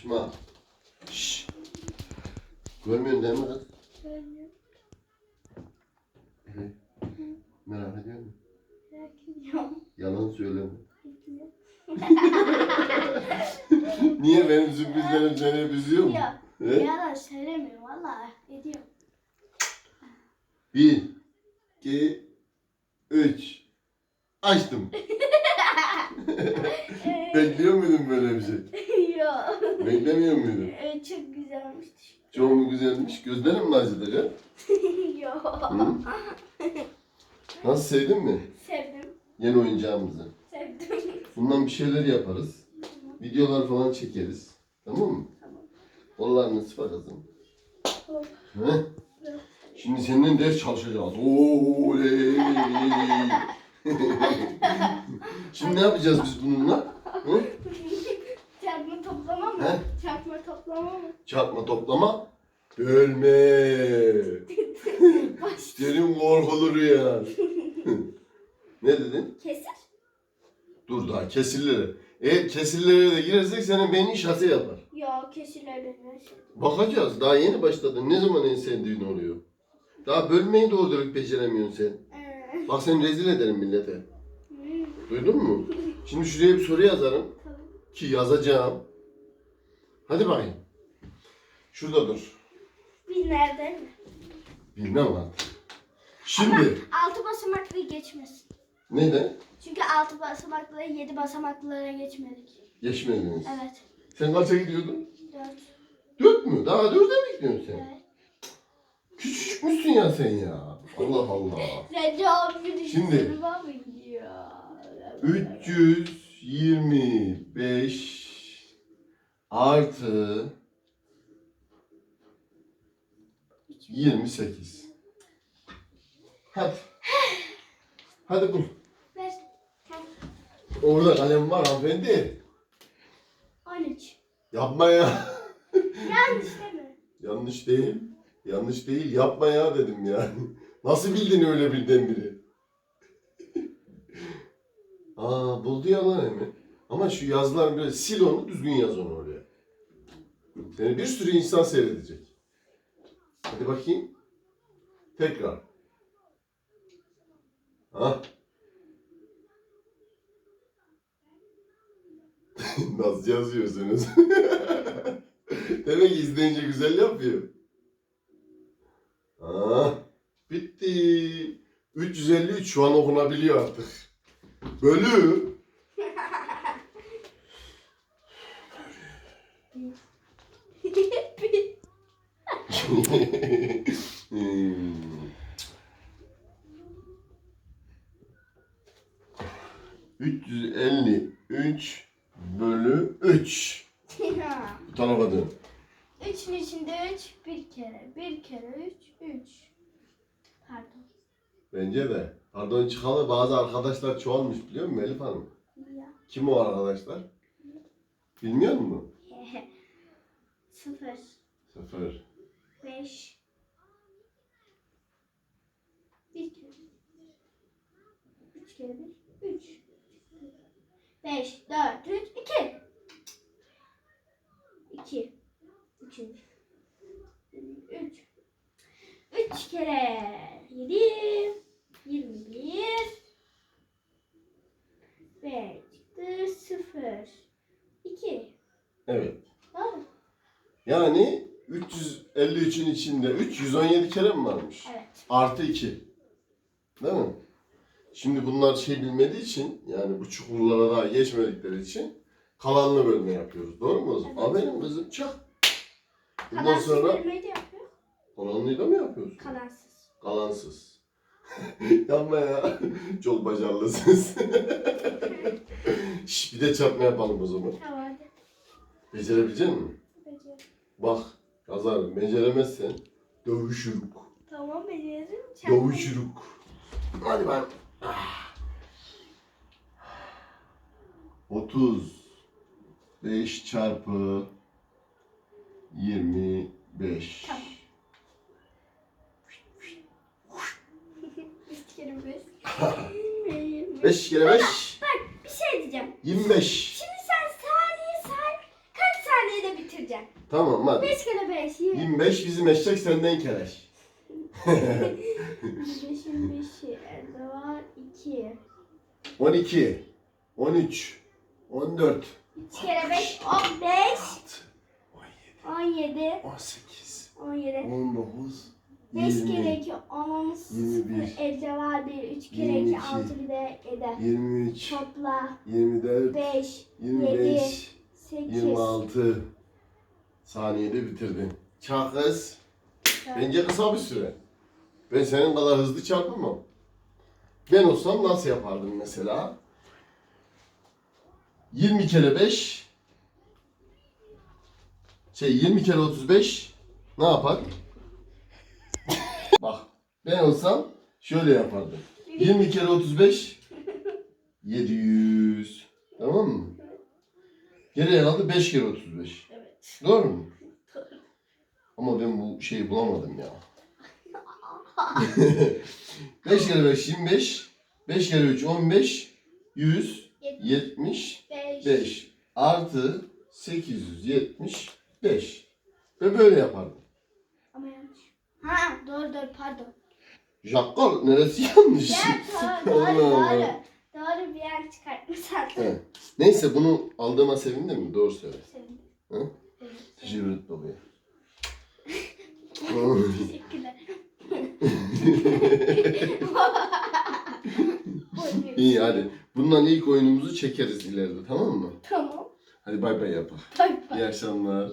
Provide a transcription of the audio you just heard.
Açma. Şşş. Görmüyorsun değil mi kız? Söylüyorum. Evet. Merak ediyor musun? Merak ediyorum. Yalan söyleme. Niye benim sürprizlerim seni hep üzüyor mu? Ya, He? yalan söylemiyorum valla. Ediyorum. Bir, iki, üç. Açtım. Bekliyor muydun böyle bir şey? Beklemiyor muydun? Evet, çok güzelmiş. Çok mu güzelmiş? Gözlerim mi acıdı ya? Yok. Hı? Nasıl sevdin mi? Sevdim. Yeni oyuncağımızı. Sevdim. Bundan bir şeyler yaparız. Videolar falan çekeriz. Tamam mı? Tamam. Kollarını sıfa kızım. He? Şimdi seninle ders çalışacağız. Oley! Şimdi ne yapacağız biz bununla? Hı? Çarpma toplama mı? He? Çarpma toplama mı? Toplama. Bölme. Senin korkulur ya. ne dedin? Kesir. Dur daha kesirlere. Eğer kesirlere de girersek senin beynin şase yapar. Yok kesirler benim şey. Bakacağız. Daha yeni başladın. Ne zaman en sevdiğin oluyor? Daha bölmeyi doğru dürüst beceremiyorsun sen. Bak seni rezil ederim millete. hmm, Duydun mu? Şimdi şuraya bir soru yazarım. Ki yazacağım. Hadi bakayım. Şurada dur. Bir nerede mi? Bilmem artık. Şimdi. Altı basamaklı geçmesin. Neden? Çünkü altı basamaklı yedi basamaklılara geçmedik. Geçmediniz. Evet. Sen kaça gidiyordun? Dört. Dört mü? Daha dörde mi gidiyorsun sen? Evet. Küçücükmüşsün ya sen ya. Allah Allah. Sence abi Şimdi. düşünme mı ya? 325 artı 28. Hadi. Hadi bul. Ver. Orada kalem var hanımefendi. 13. Yapma ya. Yanlış değil mi? Yanlış değil. Yanlış değil. Yapma ya dedim ya. Nasıl bildin öyle birdenbire? Aa buldu ya lan Emre. Ama şu yazılar böyle sil onu düzgün yaz onu oraya. Seni bir sürü insan seyredecek. Hadi bakayım. Tekrar. Ha? Nasıl yazıyorsunuz? Demek izleyince güzel yapıyor. Ha, bitti. 353 şu an okunabiliyor artık. Bölü. Hmm. 353 bölü 3. Bu tarafa dön. Üçün içinde üç, bir kere. Bir kere üç, üç. Pardon. Bence de. Pardon çıkalı bazı arkadaşlar çoğalmış biliyor musun Elif Hanım? Ya. Kim o arkadaşlar? Bilmiyor musun? Sıfır, Sıfır. Beş, bir kere. Üç kere bir, üç. Beş, dört, üç, iki. İki. Üçüncü. Üç. Üç kere yedi. Yirmi bir. Ve çıktı sıfır. İki. Evet. Doğru? Yani 353'ün içinde 3 117 kere mi varmış? Evet. Artı 2. Değil mi? Şimdi bunlar şey bilmediği için yani bu çukurlara daha geçmedikleri için kalanını bölme yapıyoruz. Doğru mu kızım? Evet. Aferin kızım çak. Bundan Kalansız sonra bölmeyi de yapıyor. kalanlıyı da mı yapıyorsun? Kalansız. Kalansız. Yapma ya. Çok başarılısınız. Şş, bir de çarpma yapalım o zaman. Tamam. Becerebilecek misin? Becer. Bak kazarım. Beceremezsen dövüşürük. Tamam beceririm. Çarpma. Dövüşürük. Hadi ben. 35 çarpı 25. Tamam. Üç kere beş. Yirmi. 5 kere 5. Bir şey diyeceğim. 25. Şimdi sen saniye say. Kaç saniyede bitireceğim. Tamam hadi. 5 kere 5. 20. 25 bizim eşek senden keleş. 25'in 5'i elde var. 2. 12, 13, 14, 3 kere 5 15. 17, 17. 18, 17. 19, 5 kere 20, 2 10 21, 0 elde var 1. 3 kere 2 22, 6 bir de eder. 23, Topla 24, 5 25, 8. 26 saniyede bitirdin. Çak kız. Bence kısa bir süre. Ben senin kadar hızlı çarpamam. Ben olsam nasıl yapardım mesela? 20 kere 5 şey 20 kere 35 ne yapar? Bak ben olsam şöyle yapardım. 20 kere 35 700 tamam mı? Geriye kaldı 5 kere 35. Doğru mu? Ama ben bu şeyi bulamadım ya. 5 kere 5 25. 5 kere 3 15. 100. 75. 5. Artı 875. Ve böyle yapardım. Ama yanlış. Ha doğru doğru pardon. Jakkal neresi yanlış? Ya doğru doğru doğru. Doğru bir yer çıkartma zaten. Neyse bunu aldığıma sevindin mi? Doğru söyle. Sevindim. Hı? Ederim babaya. Teşekkürler. İyi hadi. Bundan ilk oyunumuzu çekeriz ileride tamam mı? Tamam. Hadi bay bay yap. Bay bay. İyi akşamlar.